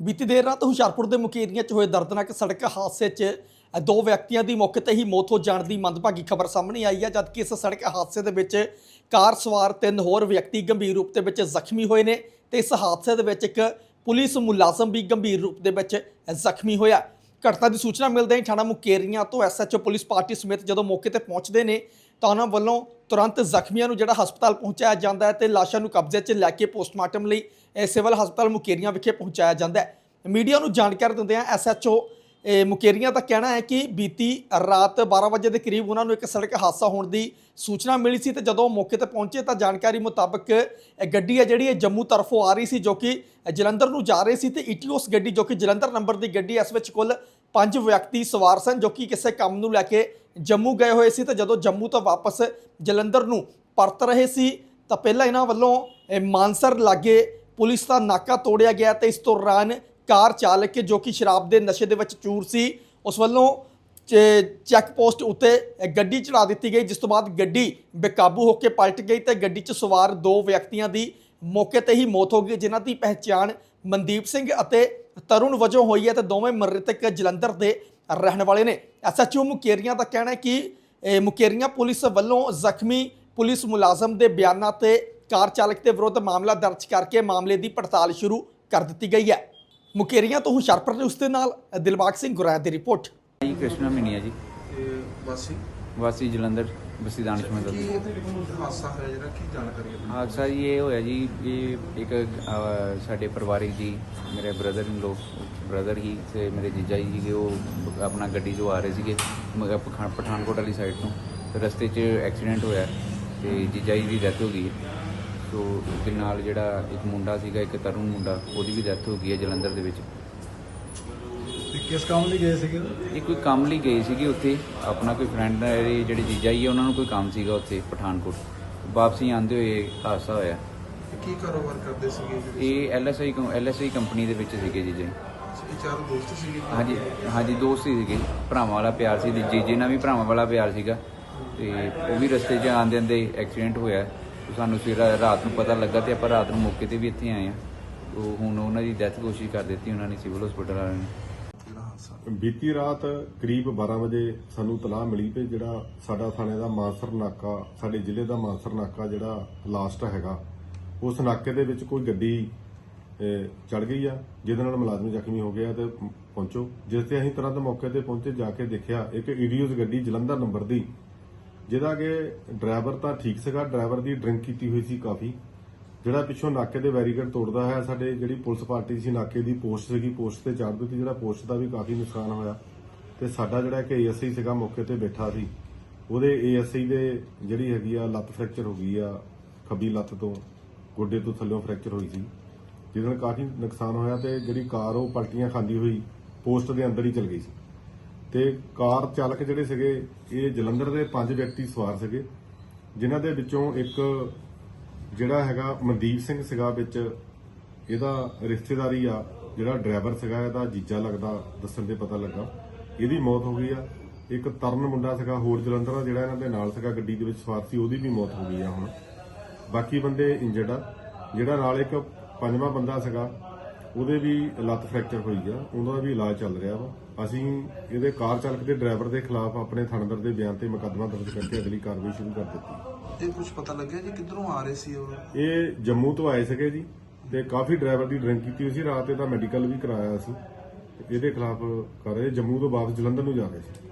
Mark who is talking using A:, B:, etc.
A: ਬੀਤੀ ਦੇਰ ਰਾਤ ਹੁਸ਼ਿਆਰਪੁਰ ਦੇ ਮੁਕੇਰੀਆਂ 'ਚ ਹੋਏ ਦਰਦਨਾਕ ਸੜਕ ਹਾਦਸੇ 'ਚ ਦੋ ਵਿਅਕਤੀਆਂ ਦੀ ਮੌਕੇ ਤੇ ਹੀ ਮੌਤ ਹੋ ਜਾਣ ਦੀ ਮੰਦਭਾਗੀ ਖਬਰ ਸਾਹਮਣੇ ਆਈ ਹੈ, ਜਦਕਿ ਇਸ ਸੜਕ ਹਾਦਸੇ ਦੇ ਵਿੱਚ ਕਾਰ ਸਵਾਰ ਤਿੰਨ ਹੋਰ ਵਿਅਕਤੀ ਗੰਭੀਰ ਰੂਪ ਦੇ ਵਿੱਚ ਜ਼ਖਮੀ ਹੋਏ ਨੇ ਤੇ ਇਸ ਹਾਦਸੇ ਦੇ ਵਿੱਚ ਇੱਕ ਪੁਲਿਸ ਮੁਲਾਜ਼ਮ ਵੀ ਗੰਭੀਰ ਰੂਪ ਦੇ ਵਿੱਚ ਜ਼ਖਮੀ ਹੋਇਆ। ਘਟਨਾ ਦੀ ਸੂਚਨਾ ਮਿਲਦੇ ਹੀ ਥਾਣਾ ਮੁਕੇਰੀਆਂ ਤੋਂ ਐਸਐਚਓ ਪੁਲਿਸ ਪਾਰਟੀ ਸਮੇਤ ਜਦੋਂ ਮੌਕੇ ਤੇ ਪਹੁੰਚਦੇ ਨੇ ਤਾਂ ਉਹਨਾਂ ਵੱਲੋਂ ਤੁਰੰਤ ਜ਼ਖਮੀਆਂ ਨੂੰ ਜਿਹੜਾ ਹਸਪਤਾਲ ਪਹੁੰਚਾਇਆ ਜਾਂਦਾ ਹੈ ਤੇ ਲਾਸ਼ਾਂ ਨੂੰ ਕਬਜ਼ੇ 'ਚ ਲੈ ਕੇ ਪੋਸਟਮਾਰਟਮ ਲਈ ਸਿਵਲ ਹਸਪਤਾਲ ਮੁਕੇਰੀਆਂ ਵਿਖੇ ਪਹੁੰਚਾਇਆ ਜਾਂਦਾ ਹੈ। ਮੀਡੀਆ ਨੂੰ ਜਾਣਕਾਰੀ ਦਿੰਦੇ ਆ ਐਸਐਚਓ ਮੁਕੇਰੀਆਂ ਦਾ ਕਹਿਣਾ ਹੈ ਕਿ ਬੀਤੀ ਰਾਤ 12 ਵਜੇ ਦੇ ਕਰੀਬ ਉਹਨਾਂ ਨੂੰ ਇੱਕ ਸੜਕ ਹਾਦਸਾ ਹੋਣ ਦੀ ਸੂਚਨਾ ਮਿਲੀ ਸੀ ਤੇ ਜਦੋਂ ਉਹ ਮੌਕੇ ਤੇ ਪਹੁੰਚੇ ਤਾਂ ਜਾਣਕਾਰੀ ਮੁਤਾਬਕ ਗੱਡੀ ਹੈ ਜਿਹੜੀ ਇਹ ਜੰਮੂ ਤਰਫੋਂ ਆ ਰਹੀ ਸੀ ਜੋ ਕਿ ਜਲੰਧਰ ਨੂੰ ਜਾ ਰਹੀ ਸੀ ਤੇ ਇਟੀਓਸ ਗੱਡੀ ਜੋ ਕਿ ਜਲੰਧਰ ਨੰਬਰ ਦੀ ਗੱਡੀ ਇਸ ਵਿੱਚ ਕੁੱਲ ਪੰਜ ਵਿਅਕਤੀ ਸਵਾਰ ਸਨ ਜੋ ਕਿ ਕਿਸੇ ਕੰਮ ਨੂੰ ਲੈ ਕੇ ਜੰਮੂ ਗਏ ਹੋਏ ਸੀ ਤੇ ਜਦੋਂ ਜੰਮੂ ਤੋਂ ਵਾਪਸ ਜਲੰਧਰ ਨੂੰ ਪਰਤ ਰਹੇ ਸੀ, ਤਾਂ ਪਹਿਲਾਂ ਇਹਨਾਂ ਵੱਲੋਂ ਮਾਨਸਰ ਲਾਗੇ ਪੁਲਿਸ ਦਾ ਨਾਕਾ ਤੋੜਿਆ ਗਿਆ ਤੇ ਇਸ ਦੌਰਾਨ ਕਾਰ ਚਾਲਕ ਜੋ ਕਿ ਸ਼ਰਾਬ ਦੇ ਨਸ਼ੇ ਦੇ ਵਿੱਚ ਚੂਰ ਸੀ, ਉਸ ਵੱਲੋਂ ਚੈੱਕ ਪੋਸਟ ਉੱਤੇ ਗੱਡੀ ਚੜਾ ਦਿੱਤੀ ਗਈ, ਜਿਸ ਤੋਂ ਬਾਅਦ ਗੱਡੀ ਬੇਕਾਬੂ ਹੋ ਕੇ ਪਲਟ ਗਈ ਤੇ ਗੱਡੀ 'ਚ ਸਵਾਰ ਦੋ ਵਿਅਕਤੀਆਂ ਦੀ ਮੌਕੇ ਤੇ ਹੀ ਮੌਤ ਹੋ ਗਈ, ਜਿਨ੍ਹਾਂ ਦੀ ਪਹਿਚਾਣ ਮਨਦੀਪ ਸਿੰਘ ਅਤੇ ਤਰੁਣ ਵਜੋਂ ਹੋਈ ਹੈ ਤੇ ਦੋਵੇਂ ਮ੍ਰਿਤਕ ਜਲੰਧਰ ਦੇ ਰਹਿਣ ਵਾਲੇ ਨੇ। ਐਸਐਚਓ ਮੁਕੇਰੀਆਂ ਦਾ ਕਹਿਣਾ ਹੈ ਕਿ ਇਹ ਮੁਕੇਰੀਆਂ ਪੁਲਿਸ ਵੱਲੋਂ ਜ਼ਖਮੀ ਪੁਲਿਸ ਮੁਲਾਜ਼ਮ ਦੇ ਬਿਆਨਾਂ ਤੇ ਕਾਰ ਚਾਲਕ ਦੇ ਵਿਰੁੱਧ ਮਾਮਲਾ ਦਰਜ ਕਰਕੇ ਮਾਮਲੇ ਦੀ ਪੜਤਾਲ ਸ਼ੁਰੂ ਕਰ ਦਿੱਤੀ ਗਈ ਹੈ। ਮੁਕੇਰੀਆਂ ਤੋਂ ਹੁਸ਼ਿਆਰਪੁਰ ਦੇ ਨਾਲ ਦਿਲਬਾਗ ਸਿੰਘ ਗੁਰਾਇਆ ਦੀ ਰਿਪੋਰਟ।
B: ਜੀ ਕ੍ਰਿਸ਼ਨਾ ਮੀਨੀਆ ਜੀ।
C: ਵਾਸੀ।
B: ਵਾਸੀ ਜਲੰਧਰ। ਬਸੀ ਦਾਨਿਸ਼ਮੰਦ
C: ਕੀ ਹਾਦਸਾ ਹੋਇਆ ਜਿਹੜਾ ਕੀ ਜਾਣਕਾਰੀ ਹੈ
B: ਹਾਦਸਾ ਜੀ ਇਹ ਹੋਇਆ ਜੀ ਇਹ ਇੱਕ ਅਹ, ਸਾਡੇ ਪਰਿਵਾਰਿਕ ਜੀ ਮੇਰੇ ਬ੍ਰਦਰ ਇਨ ਲੋ ਬ੍ਰਦਰ ਹੀ ਤੇ ਮੇਰੇ ਜੀਜਾ ਜੀ ਸੀਗੇ ਉਹ ਆਪਣਾ ਗੱਡੀ 'ਚੋਂ ਆ ਰਹੇ ਸੀਗੇ ਮ- ਪਠਾਨ- ਪਠਾਨਕੋਟ ਵਾਲੀ ਸਾਈਡ ਤੋਂ। ਤੇ ਰਸਤੇ 'ਚ ਐਕਸੀਡੈਂਟ ਹੋਇਆ ਤੇ ਜੀਜਾ ਜੀ ਦੀ ਡੈਥ ਹੋ ਗਈ। ਹੈ ਸੋ ਉਹਦੇ ਨਾਲ ਜਿਹੜਾ ਇੱਕ ਮੁੰਡਾ ਸੀਗਾ ਇੱਕ ਤਰੁਣ ਮੁੰਡਾ ਉਹਦੀ ਵੀ ਡੈਥ ਹੋ ਗਈ ਹੈ ਜਲੰਧਰ ਦੇ ਵਿੱਚ।
D: ਕਿਸ ਕੰਮ ਲਈ ਗਏ ਸੀਗੇ?
B: ਇਹ ਕੋਈ ਕੰਮ ਲਈ ਗਏ ਸੀਗੇ ਉੱਥੇ। ਆਪਣਾ ਕੋਈ ਫਰੈਂਡ ਜਿਹੜੇ ਜੀਜਾ ਜੀ ਆ, ਉਹਨਾਂ ਨੂੰ ਕੋਈ ਕੰਮ ਸੀਗਾ ਉੱਥੇ ਪਠਾਨਕੋਟ। ਵਾਪਸੀ ਆਉਂਦੇ ਹੋਏ ਹਾਦਸਾ ਹੋਇਆ।
C: ਇਹ ਕੀ ਕਾਰੋਬਾਰ ਕਰਦੇ ਸੀਗੇ ਜਿਹੜੇ
B: ਇਹ ਐਲਐਸਆਈ ਐਲਐਸਆਈ ਕੰਪਨੀ ਦੇ ਵਿੱਚ ਸੀਗੇ ਜੀ ਜੀ
C: ਇਹ ਚਾਰ ਦੋਸਤ ਸੀਗੇ?
B: ਹਾਂਜੀ ਹਾਂਜੀ ਦੋਸਤ ਹੀ ਸੀਗੇ। ਭਰਾਵਾਂ ਵਾਲਾ ਪਿਆਰ ਸੀ ਜੀ ਜੀ ਨਾਲ ਵੀ ਭਰਾਵਾਂ ਵਾਲਾ ਪਿਆਰ ਸੀਗਾ। ਤੇ ਉਹ ਵੀ ਰਸਤੇ 'ਚ ਆਉਂਦੇ ਆਉਂਦੇ ਐਕਸੀਡੈਂਟ ਹੋਇਆ। ਤੇ ਸਾਨੂੰ ਫਿਰ ਰਾਤ ਨੂੰ ਪਤਾ ਲੱਗਾ ਤੇ ਆਪਾਂ ਰਾਤ ਨੂੰ ਮੌਕੇ ਤੇ ਵੀ ਇੱਥੇ ਆਏ ਆ ਉਹ ਹੁਣ ਉਹਨਾਂ ਦੀ ਡੈਥ ਕੋਸ਼ਿਸ਼ ਕਰ ਦਿੱਤੀ ਉਹਨਾਂ ਨੇ ਸਿਵਲ ਹਸਪੀਟਲ ਵਾਲਿਆਂ ਨੇ।
E: ਬੀਤੀ ਰਾਤ ਕਰੀਬ 12 ਵਜੇ ਸਾਨੂੰ ਤਲਾਹ ਮਿਲੀ ਕਿ ਜਿਹੜਾ ਸਾਡਾ ਥਾਣੇ ਦਾ ਮਾਨਸਰ ਨਾਕਾ, ਸਾਡੇ ਜ਼ਿਲ੍ਹੇ ਦਾ ਮਾਨਸਰ ਨਾਕਾ ਜਿਹੜਾ ਲਾਸਟ ਹੈਗਾ, ਉਸ ਨਾਕੇ ਦੇ ਵਿੱਚ ਕੋਈ ਗੱਡੀ ਚੜ ਗਈ ਆ, ਜਿਹਦੇ ਨਾਲ ਮੁਲਾਜ਼ਮ ਜ਼ਖਮੀ ਹੋ ਗਿਆ ਤੇ ਪਹੁੰਚੋ। ਜਿਸ ਤੇ ਅਸੀਂ ਤੁਰੰਤ ਮੌਕੇ ਤੇ ਪਹੁੰਚੇ, ਜਾ ਕੇ ਦੇਖਿਆ, ਇੱਕ ਈਡੀਓਸ ਗੱਡੀ ਜਲੰਧਰ ਨੰਬਰ ਦੀ, ਜਿਹਦਾ ਕਿ ਡਰਾਈਵਰ ਤਾਂ ਠੀਕ ਸੀਗਾ ਡਰਾਈਵਰ ਦੀ ਡਰਿੰਕ ਕੀਤੀ ਹੋਈ ਸੀ ਕਾਫੀ। ਜਿਹੜਾ ਪਿੱਛੋਂ ਨਾਕੇ ਦੇ ਬੈਰੀਕੇਡ ਤੋੜਦਾ ਹੈ, ਸਾਡੇ ਜਿਹੜੀ ਪੁਲਿਸ ਪਾਰਟੀ ਸੀ ਨਾਕੇ ਦੀ ਪੋਸਟ ਸੀਗੀ, ਪੋਸਟ ਤੇ ਚੜ੍ਹ ਦਿੱਤੀ ਜਿਹੜਾ ਪੋਸਟ ਦਾ ਵੀ ਕਾਫੀ ਨੁਕਸਾਨ ਹੋਇਆ ਤੇ ਸਾਡਾ ਜਿਹੜਾ ਕਿ ਏਐਸਆਈ ਸੀਗਾ ਮੌਕੇ ਤੇ ਬੈਠਾ ਸੀ, ਉਹਦੇ ਏਐਸਆਈ ਦੇ ਜਿਹੜੀ ਹੈਗੀ ਆ ਲੱਤ ਫ੍ਰੈਕਚਰ ਹੋ ਗਈ ਆ, ਖੱਬੀ ਲੱਤ ਤੋਂ, ਗੋਡੇ ਤੋਂ ਥੱਲੇੋਂ ਫ੍ਰੈਕਚਰ ਹੋਈ ਸੀ, ਜਿਹਦੇ ਨਾਲ ਕਾਫੀ ਨੁਕਸਾਨ ਹੋਇਆ ਤੇ ਜਿਹੜੀ ਕਾਰ ਉਹ ਪਲਟੀਆਂ ਖਾਂਦੀ ਹੋਈ ਪੋਸਟ ਦੇ ਅੰਦਰ ਹੀ ਚਲ ਗਈ ਸੀ। ਤੇ ਕਾਰ ਚਾਲਕ ਜਿਹੜੇ ਸੀਗੇ, ਇਹ ਜਲੰਧਰ ਦੇ ਪੰਜ ਵਿਅਕਤੀ ਸਵਾਰ ਸੀਗੇ, ਜਿਨ੍ਹਾਂ ਦੇ ਵਿੱਚੋਂ ਇੱਕ ਜਿਹੜਾ ਹੈਗਾ ਮਨਦੀਪ ਸਿੰਘ ਸੀਗਾ ਵਿੱਚ, ਇਹਦਾ ਰਿਸ਼ਤੇਦਾਰੀ ਆ, ਜਿਹੜਾ ਡਰਾਈਵਰ ਸੀਗਾ ਇਹਦਾ ਜੀਜਾ ਲੱਗਦਾ, ਦੱਸਣ ਦੇ ਪਤਾ ਲੱਗਾ। ਇਹਦੀ ਮੌਤ ਹੋ ਗਈ ਆ। ਇੱਕ ਤਰਨ ਮੁੰਡਾ ਸੀਗਾ, ਹੋਰ ਜਲੰਧਰ ਦਾ ਜਿਹੜਾ ਇਹਨਾਂ ਦੇ ਨਾਲ ਸੀਗਾ, ਗੱਡੀ ਦੇ ਵਿੱਚ ਸਵਾਰ ਸੀ, ਉਹਦੀ ਵੀ ਮੌਤ ਹੋ ਗਈ ਆ ਹੁਣ। ਬਾਕੀ ਬੰਦੇ ਇੰਜਰਡ ਆ। ਜਿਹੜਾ ਨਾਲ ਇੱਕ ਪੰਜਵਾਂ ਬੰਦਾ ਸੀਗਾ ਉਹਦੇ ਵੀ ਲੱਤ ਫ੍ਰੈਕਚਰ ਹੋਈ ਆ ਉਹਦਾ ਵੀ ਇਲਾਜ ਚੱਲ ਰਿਹਾ ਵਾ। ਅਸੀਂ ਇਹਦੇ ਕਾਰ ਚਾਲਕ ਦੇ ਡਰਾਈਵਰ ਦੇ ਖਿਲਾਫ ਆਪਣੇ ਥਾਣੇਦਾਰ ਦੇ ਬਿਆਨ ਤੇ ਮੁਕੱਦਮਾ ਦਰਜ ਕਰਕੇ ਅਗਲੀ ਕਾਰਵਾਈ ਸ਼ੁਰੂ ਕਰ ਦਿੱਤੀ।
C: ਇਹ ਕੁਝ ਪਤਾ ਲੱਗਿਆ ਜੀ ਕਿੱਧਰੋਂ ਆ ਰਹੇ ਸੀ ਉਹ?
E: ਇਹ ਜੰਮੂ ਤੋਂ ਆਏ ਸੀਗੇ ਜੀ ਤੇ ਕਾਫੀ ਡਰਾਈਵਰ ਦੀ ਡਰਿੰਕ ਕੀਤੀ ਹੋਈ ਸੀ ਰਾਤ ਇਹਦਾ ਮੈਡੀਕਲ ਵੀ ਕਰਾਇਆ ਸੀ। ਇਹਦੇ ਖਿਲਾਫ ਕਰ ਰਹੇ ਜੰਮੂ ਤੋਂ ਵਾਪਸ ਜਲੰਧਰ ਨੂੰ ਜਾ ਰਹੇ ਸੀ।